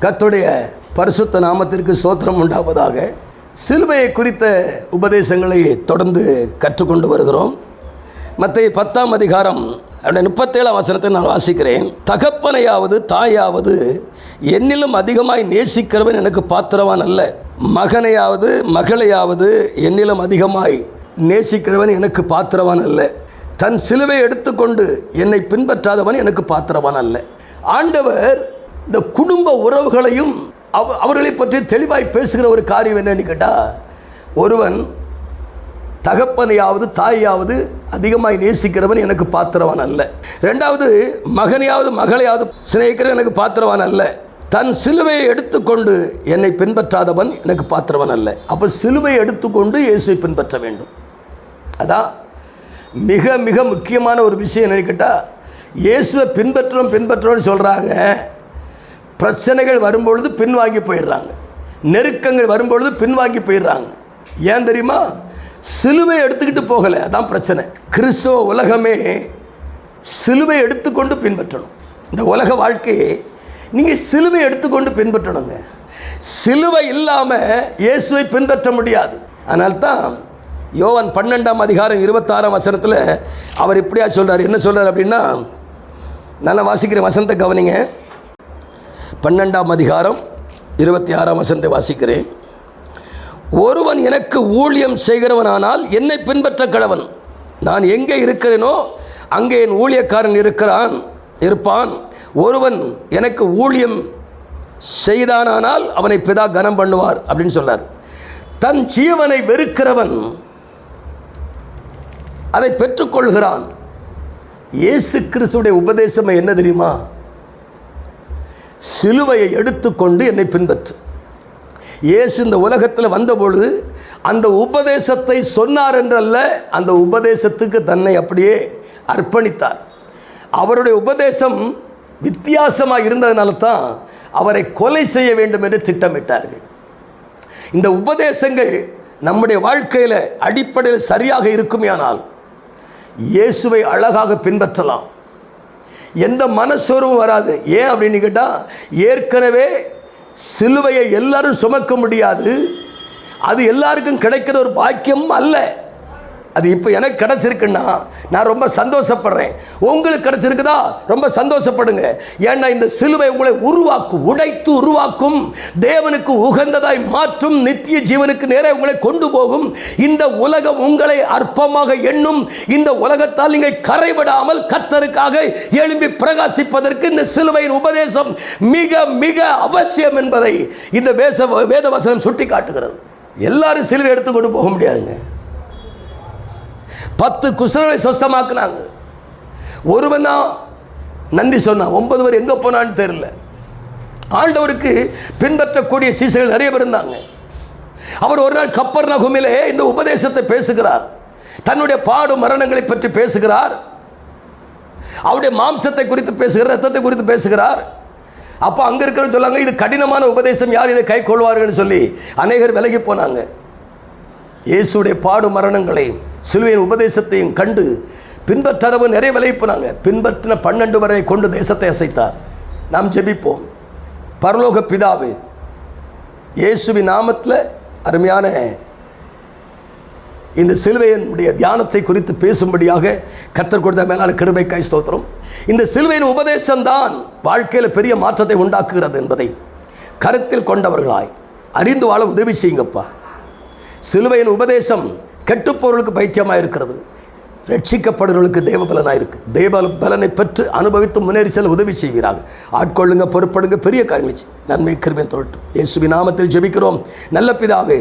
கத்துடைய பரிசுத்த நாமத்திற்கு சோத்திரம் உண்டாவதாக. சிலுவையை குறித்த உபதேசங்களை தொடர்ந்து கற்றுக்கொண்டு வருகிறோம். மற்ற பத்தாம் அதிகாரம் அவருடைய முப்பத்தேழாம் வசனத்தை நான் வாசிக்கிறேன். தகப்பனையாவது தாயாவது என்னிலும் அதிகமாய் நேசிக்கிறவன் எனக்கு பாத்திரவான் அல்ல. மகனையாவது மகளையாவது என்னிலும் அதிகமாய் நேசிக்கிறவன் எனக்கு பாத்திரவான் அல்ல. தன் சிலுவை எடுத்துக்கொண்டு என்னை பின்பற்றாதவன் எனக்கு பாத்திரவான் அல்ல. ஆண்டவர் இந்த குடும்ப உறவுகளையும் அவ அவர்களை பற்றி தெளிவாய் பேசுகிற ஒரு காரியம் என்னன்னு கேட்டால் ஒருவன் தகப்பனையாவது தாயாவது அதிகமாய் நேசிக்கிறவன் எனக்கு பாத்திரவான் அல்ல. ரெண்டாவது மகனையாவது மகளையாவது சிநேகிக்கிறவன் எனக்கு பாத்திரவான் அல்ல. தன் சிலுவையை எடுத்துக்கொண்டு என்னை பின்பற்றாதவன் எனக்கு பாத்திரவன் அல்ல. அப்போ சிலுவையை எடுத்துக்கொண்டு இயேசுவை பின்பற்ற வேண்டும். அதான் மிக மிக முக்கியமான ஒரு விஷயம் என்னன்னு கேட்டால் இயேசுவை பின்பற்றுறோம் பின்பற்றுறோம்னு சொல்கிறாங்க பிரச்சனைகள் வரும்பொழுது பின்வாங்கி போயிடுறாங்க. நெருக்கங்கள் வரும்பொழுது பின்வாங்கி போயிடுறாங்க. ஏன் தெரியுமா? சிலுவை எடுத்துக்கிட்டு போகலை. அதான் பிரச்சனை. கிறிஸ்தவ உலகமே சிலுவை எடுத்துக்கொண்டு பின்பற்றணும். இந்த உலக வாழ்க்கையை நீங்கள் சிலுவை எடுத்துக்கொண்டு பின்பற்றணுங்க. சிலுவை இல்லாமல் இயேசுவை பின்பற்ற முடியாது. அதனால்தான் யோவான் பன்னெண்டாம் அதிகாரம் இருபத்தாறாம் வசனத்தில் அவர் இப்படியா சொல்கிறார் என்ன சொல்கிறார் அப்படின்னா நல்லா வாசிக்கிற வசனத்தை கவனிங்க. பன்னெண்டாம் அதிகாரம் இருபத்தி ஆறாம் வசனத்தை வாசிக்கிறேன். ஒருவன் எனக்கு ஊழியம் செய்கிறவனானால் என்னை பின்பற்ற கடவன் நான் எங்கே இருக்கிறேனோ அங்கே என் ஊழியக்காரன் இருக்கிறான் இருப்பான். ஒருவன் எனக்கு ஊழியம் செய்தானானால் அவனை பிதா கனம் பண்ணுவார் அப்படின்னு சொன்னார். தன் ஜீவனை வெறுக்கிறவன் அதை பெற்றுக்கொள்கிறான். இயேசு கிறிஸ்துடைய உபதேசம் என்ன தெரியுமா? சிலுவையை எடுத்துக்கொண்டு என்னை பின்பற்று. இயேசு இந்த உலகத்தில் வந்தபொழுது அந்த உபதேசத்தை சொன்னார் என்றல்ல அந்த உபதேசத்துக்கு தன்னை அப்படியே அர்ப்பணித்தார். அவருடைய உபதேசம் வித்தியாசமாக இருந்ததுனால தான் அவரை கொலை செய்ய வேண்டும் என்று திட்டமிட்டார்கள். இந்த உபதேசங்கள் நம்முடைய வாழ்க்கையில் அடிப்படையில் சரியாக இருக்குமேயானால் இயேசுவை அழகாக பின்பற்றலாம். எந்த மனசோர்வும் வராது. ஏன் அப்படின்னு கேட்டால் ஏற்கனவே சிலுவையை எல்லாரும் சுமக்க முடியாது. அது எல்லாருக்கும் கிடைக்கிற ஒரு பாக்கியம் அல்ல. அது இப்போ எனக்கு கிடச்சிருக்குன்னா நான் ரொம்ப சந்தோஷப்படுறேன். உங்களுக்கு கிடைச்சிருக்குதா? ரொம்ப சந்தோஷப்படுங்க. ஏன்னா இந்த சிலுவை உங்களை உருவாக்கும் உடைத்து உருவாக்கும் தேவனுக்கு உகந்ததாய் மாற்றும் நித்திய ஜீவனுக்கு நேரே உங்களை கொண்டு போகும். இந்த உலகம் உங்களை அற்பமாக எண்ணும். இந்த உலகத்தால் நீங்கள் கரைவிடாமல் கத்தருக்காக எழும்பி பிரகாசிப்பதற்கு இந்த சிலுவையின் உபதேசம் மிக மிக அவசியம் என்பதை இந்த வேச வேத வசனம் சுட்டி காட்டுகிறது எல்லாரும் சிலுவை எடுத்துக்கொண்டு போக முடியாதுங்க. பத்து குசலை சொஸ்தமாக்குனாங்க. ஒருவன் தான் நன்றி சொன்னான். ஒன்பது பேர் எங்கே போனான்னு தெரியல. ஆண்டவருக்கு பின்பற்றக்கூடிய சீசர்கள் நிறைய பேர் இருந்தாங்க. அவர் ஒரு நாள் கப்பர் நகுமிலே இந்த உபதேசத்தை பேசுகிறார். தன்னுடைய பாடு மரணங்களை பற்றி பேசுகிறார். அவருடைய மாம்சத்தை குறித்து பேசுகிறார் ரத்தத்தை குறித்து பேசுகிறார். அப்போ அங்கே இருக்கிறன்னு சொல்லாங்க இது கடினமான உபதேசம் யார் இதை கை கொள்வார்கள் சொல்லி அநேகர் விலகி போனாங்க. இயேசுடைய பாடு மரணங்களையும் சிலுவையின் உபதேசத்தையும் கண்டு பின்பற்றாதவன் நிறைய விலகி பின்பற்றின பன்னெண்டு வரை கொண்டு தேசத்தை அசைத்தார். நாம் ஜெபிப்போம். பரலோக பிதாவு இயேசுவின் நாமத்தில் அருமையான இந்த சிலுவையினுடைய தியானத்தை குறித்து பேசும்படியாக கத்தர் கொடுத்த மேலான கிருபைக்காய் ஸ்தோத்திரம். இந்த சிலுவையின் உபதேசம்தான் வாழ்க்கையில் பெரிய மாற்றத்தை உண்டாக்குகிறது என்பதை கருத்தில் கொண்டவர்களாய் அறிந்து வாழ உதவி செய்யுங்கப்பா. சிலுவையின் உபதேசம் கெட்டுப்பொருளுக்கு பைத்தியமாக இருக்கிறது ரட்சிக்கப்படுறவர்களுக்கு தேவபலனாக இருக்குது தேவ பலனை பெற்று அனுபவித்து முன்னேறி செல்ல உதவி செய்கிறார்கள் ஆட்கொள்ளுங்க பொறுப்படுங்க பெரிய காரியமிச்சு நன்மை கிருமின் தொழட்டும் இயேசுவி நாமத்தில் ஜெபிக்கிறோம். நல்ல பிதாவே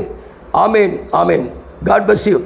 ஆமேன் ஆமேன். God bless you